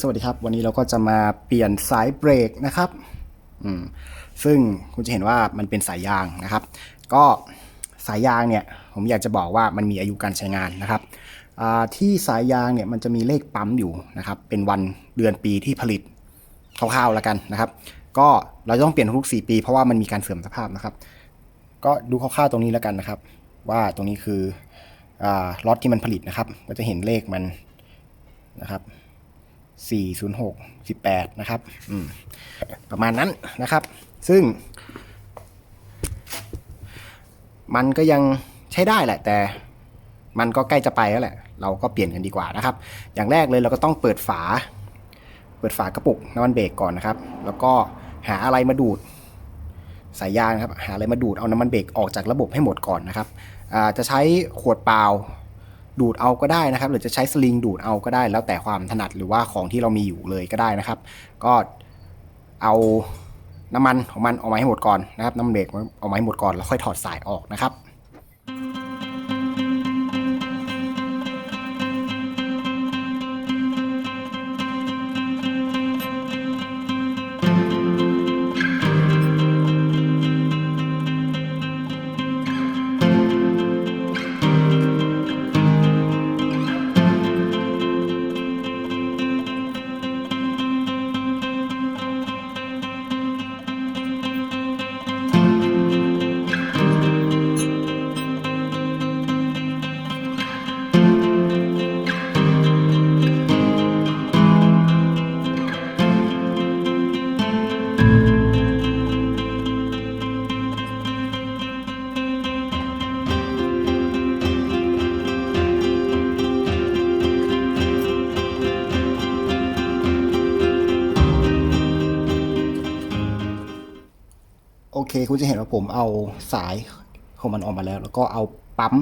สวัสดีครับ วันนี้เราก็จะมาเปลี่ยนสายเบรกนะครับอืมซึ่งคุณจะเห็นว่ามันเป็นสายยางนะครับ ก็สายยางเนี่ยผมอยากจะบอกว่ามันมีอายุการใช้งานนะครับที่สายยางเนี่ยมันจะมีเลขปั๊มอยู่นะครับ เป็นวันเดือนปีที่ผลิตคร่าวๆแล้วกันนะครับ ก็เราต้องเปลี่ยนทุก4ปี เพราะว่ามันมีการเสื่อมสภาพนะครับ ก็ดูคร่าวๆตรงนี้แล้วกันนะครับ ว่าตรงนี้คือล็อตที่มันผลิตนะครับ ก็จะเห็นเลขมันนะครับ 406 18 นะครับประมาณนั้นนะครับ ซึ่ง มันก็ยังใช้ได้แหละ แต่มันก็ใกล้จะไปแล้วแหละ เราก็เปลี่ยนกันดีกว่านะครับ อย่างแรกเลยเราก็ต้องเปิดฝา เปิดฝากระปุกน้ำมันเบรกก่อนนะครับ แล้วก็หาอะไรมาดูดสายยางครับ หาอะไรมาดูดเอาน้ำมันเบรกออกจากระบบให้หมดก่อนนะครับจะใช้ขวดเปล่า ดูดเอาก็ได้นะครับ หรือจะใช้สลิงดูดเอาก็ได้ แล้วแต่ความถนัดหรือว่าของที่เรามีอยู่เลยก็ได้นะครับ ก็เอาน้ำมันของมันออกมาให้หมดก่อนนะครับน้ำเบรกออกมาให้หมดก่อนแล้วค่อยถอดสายออกนะครับ คคุณจะเห็นว่าผมเอาสายของมันออกมาแล้ว แล้วก็เอาปั๊ม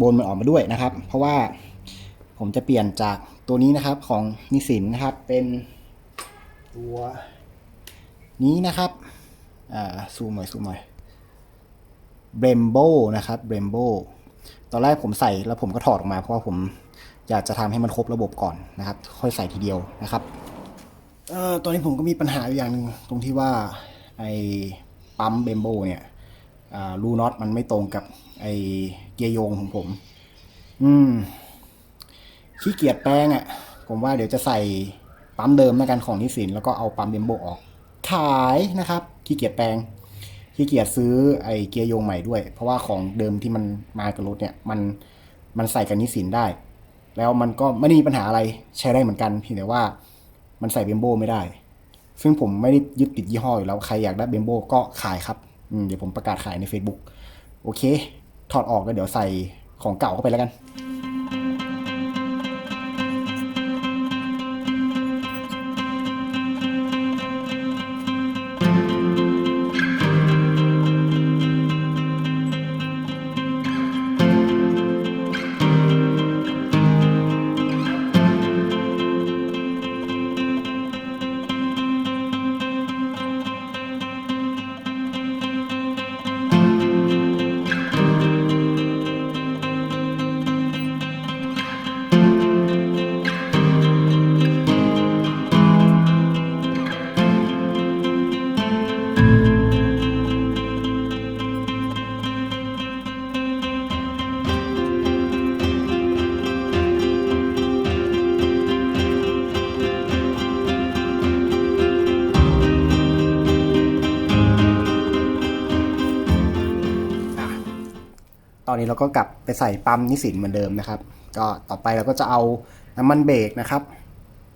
บนมันออกมาด้วยนะครับ เพราะว่าผมจะเปลี่ยนจากตัวนี้นะครับของนิสินนะครับเป็นตัวนี้นะครับอ่าซูมหน่อยซูมหน่อยเบรมโบนะครับเบรมโบตอนแรกผมใส่แล้วผมก็ถอดออกมาเพราะว่าผมอยากจะทำให้มันครบระบบก่อนนะครับ ค่อยใส่ทีเดียวนะครับเอ่อตอนนี้ผมก็มีปัญหาอยู่อย่างหนึ่งตรงที่ว่าไอ ปั๊มเบมโบเนี่ยรูน็อตมันไม่ตรงกับไอเกียร์โยงของผม อืมขี้เกียจแปลงอะ่ะ ผมว่าเดี๋ยวจะใส่ปั๊มเดิมแล้วกันของนิสินแล้วก็เอาปั๊มเบมโบออก ขายนะครับขี้เกียจแปลงขี้เกียจซื้อไอเกียร์โยงใหม่ด้วย เพราะว่าของเดิมที่มันมากับรถเนี่ยมันมันใส่กับนิสินได้ แล้วมันก็ไม่ได้มีปัญหาอะไรใช้ได้เหมือนกันเพียงแต่ว่ามันใส่เบมโบไม่ได้ ซึ่งผมไม่ได้ยึดติดยี่ห้ออยู่แล้ว ใครอยากได้เบมโบก็ขายครับเดี๋ยวผมประกาศขายใน Facebook โอเค ถอดออกแล้วเดี๋ยวใส่ของเก่าเข้าไปแล้วกัน เราก็กลับไปใส่ปั๊มนิสินเหมือนเดิมนะครับ ก็ต่อไปเราก็จะเอาน้ำมันเบรกนะครับ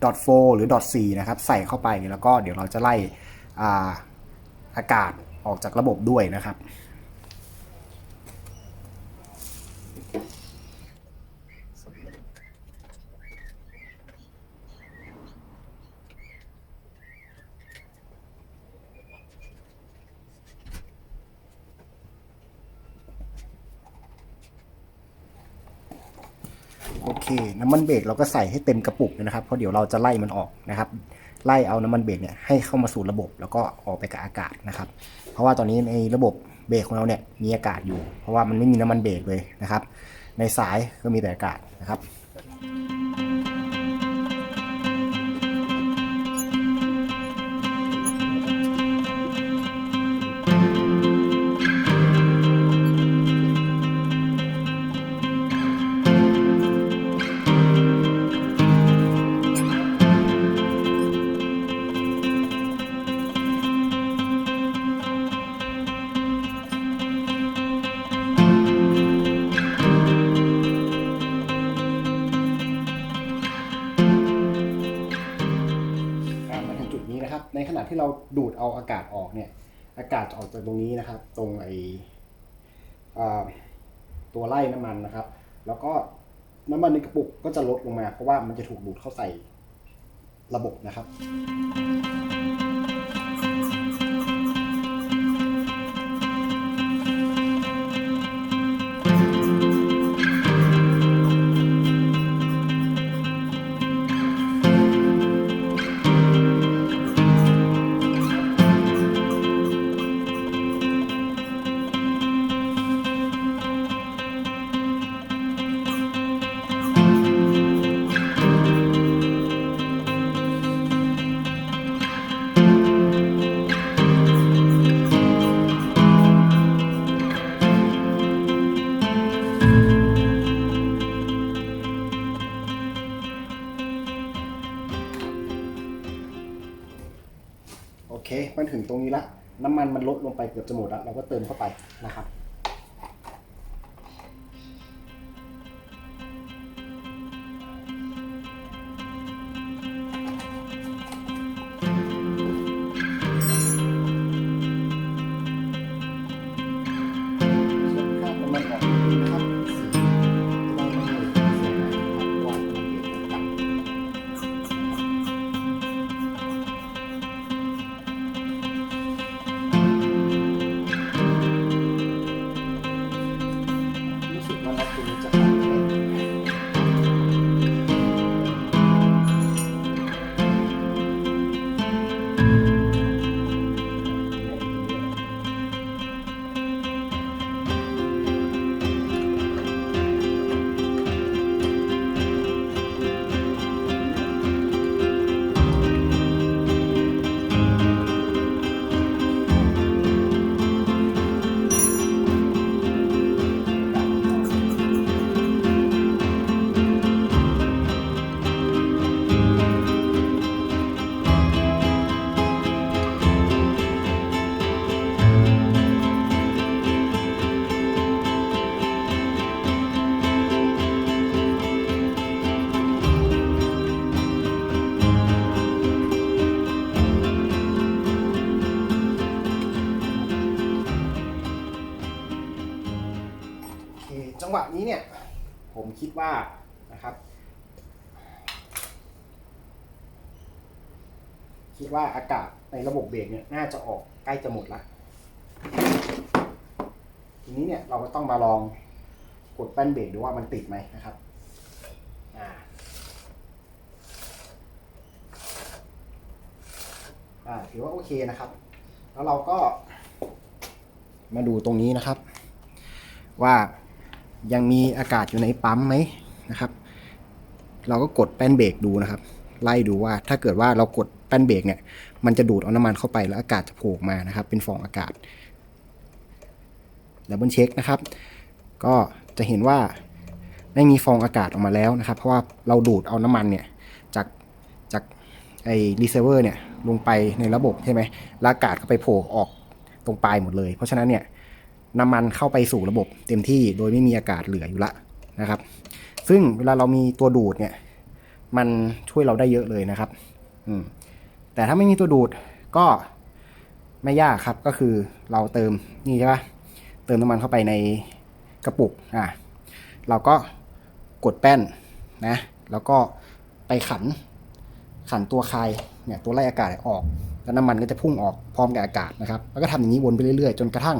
ดอทโฟหรือดอท4นะครับใส่เข้าไปแล้วก็เดี๋ยวเราจะไล่อาอากาศออกจากระบบด้วยนะครับ โอเค น้ำมันเบรกเราก็ใส่ให้เต็มกระปุกเลยนะครับ เพราะเดี๋ยวเราจะไล่มันออกนะครับ ไล่เอาน้ำมันเบรกเนี่ยให้เข้ามาสู่ระบบแล้วก็ออกไปกับอากาศนะครับ เพราะว่าตอนนี้ในระบบเบรกของเราเนี่ยมีอากาศอยู่ เพราะว่ามันไม่มีน้ำมันเบรกเลยนะครับ ในสายก็มีแต่อากาศนะครับ ที่เราดูดเอาอากาศออกเนี่ย อากาศจะออกจากตรงนี้นะครับ ตรงไอ้ตัวไล่น้ำมันนะครับ แล้วก็น้ำมันในกระปุกก็จะลดลงมา เพราะว่ามันจะถูกดูดเข้าใส่ระบบนะครับ รงนี้ละ น้ำมันมันลดลงไปเกือบจะหมดแล้ว เราก็เติมเข้าไปนะครับ ผมคิดว่านะครับ คิดว่าอากาศในระบบเบรกเนี่ยน่าจะออกใกล้จะหมดละทีนี้เนี่ยเราก็ต้องมาลองกดแป้นเบรกดูว่ามันติดไหมนะครับอ่าอ่าถือว่าโอเคนะครับ แล้วเราก็มาดูตรงนี้นะครับ ว่า ยังมีอากาศอยู่ในปั๊มไหมนะครับ เราก็กดแป้นเบรกดูนะครับ ไล่ดูว่าถ้าเกิดว่าเรากดแป้นเบรกเนี่ย มันจะดูดเอาน้ำมันเข้าไปแล้วอากาศจะโผล่มานะครับ เป็นฟองอากาศดับเบิลเช็คนะครับ ก็จะเห็นว่าไม่มีฟองอากาศออกมาแล้วนะครับ เพราะว่าเราดูดเอาน้ำมันเนี่ยจากจากไอ้รีเซิร์ฟเวอร์เนี่ยลงไปในระบบใช่ไหมแล้วอากาศก็ไปโผล่ออกตรงปลายหมดเลย เพราะฉะนั้นเนี่ย น้ำมันเข้าไปสู่ระบบเต็มที่โดยไม่มีอากาศเหลืออยู่ละนะครับ ซึ่งเวลาเรามีตัวดูดเนี่ย มันช่วยเราได้เยอะเลยนะครับ อืม แต่ถ้าไม่มีตัวดูดก็ไม่ยากครับก็คือเราเติมนี่ใช่ปะเติมน้ำมันเข้าไปในกระปุกอะเราก็กดแป้นนะ แล้วก็ไปขันขันตัวคายเนี่ยตัวไล่อากาศออก แล้วน้ำมันก็จะพุ่งออกพร้อมกับอากาศนะครับ แล้วก็ทำอย่างนี้วนไปเรื่อยๆ จนกระทั่ง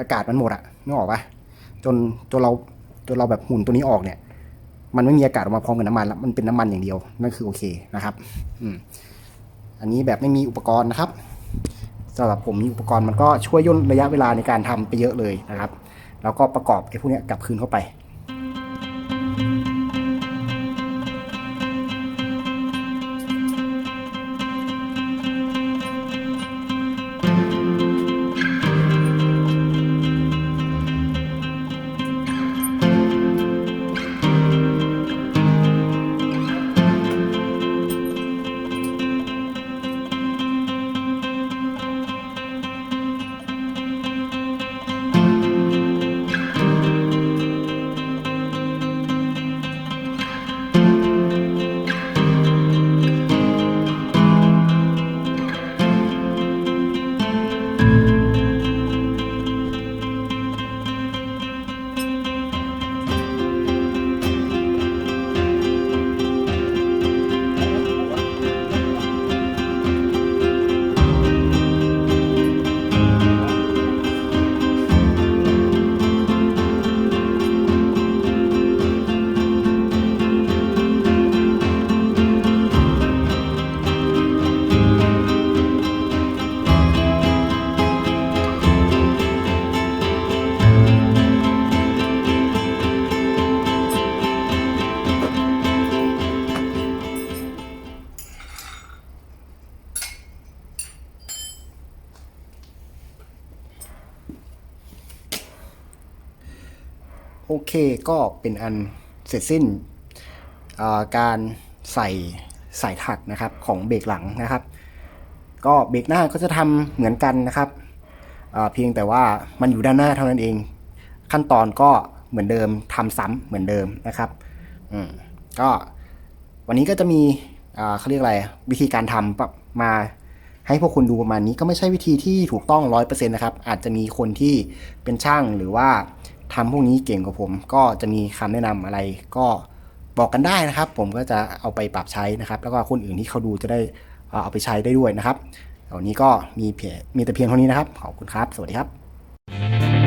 อากาศมันหมดอะนึกออกปะจนจนเราจนเราแบบหุ่นตัวนี้ออกเนี่ย มันไม่มีอากาศออกมาพร้อมกับน้ำมันแล้วมันเป็นน้ำมันอย่างเดียวนั่นคือโอเคนะครับ อืมอันนี้แบบไม่มีอุปกรณ์นะครับสำหรับผมมีอุปกรณ์มันก็ช่วยย่นระยะเวลาในการทำไปเยอะเลยนะครับ แล้วก็ประกอบไอ้พวกนี้กลับคืนเข้าไป โอเคก็เป็นอันเสร็จสิ้นการใส่สายถักนะครับของเบรกหลังนะครับ ก็เบรกหน้าก็จะทำเหมือนกันนะครับ เพียงแต่ว่ามันอยู่ด้านหน้าเท่านั้นเอง ขั้นตอนก็เหมือนเดิมทำซ้ำเหมือนเดิมนะครับอืมก็วันนี้ก็จะมีอ่าเขาเรียกอะไรวิธีการทำมาให้พวกคุณดูประมาณนี้ก็ไม่ใช่วิธีที่ถูกต้องร้อยเปอร์เซ็นต์นะครับ อาจจะมีคนที่เป็นช่างหรือว่า ทำพวกนี้เก่งกว่าผม ก็จะมีคำแนะนำอะไรก็บอกกันได้นะครับ ผมก็จะเอาไปปรับใช้นะครับ แล้วก็คนอื่นที่เขาดูจะได้เอ่อเอาไปใช้ได้ด้วยนะครับวันนี้ก็มีเพียงมีแต่เพียงเท่านี้นะครับ ขอบคุณครับ สวัสดีครับ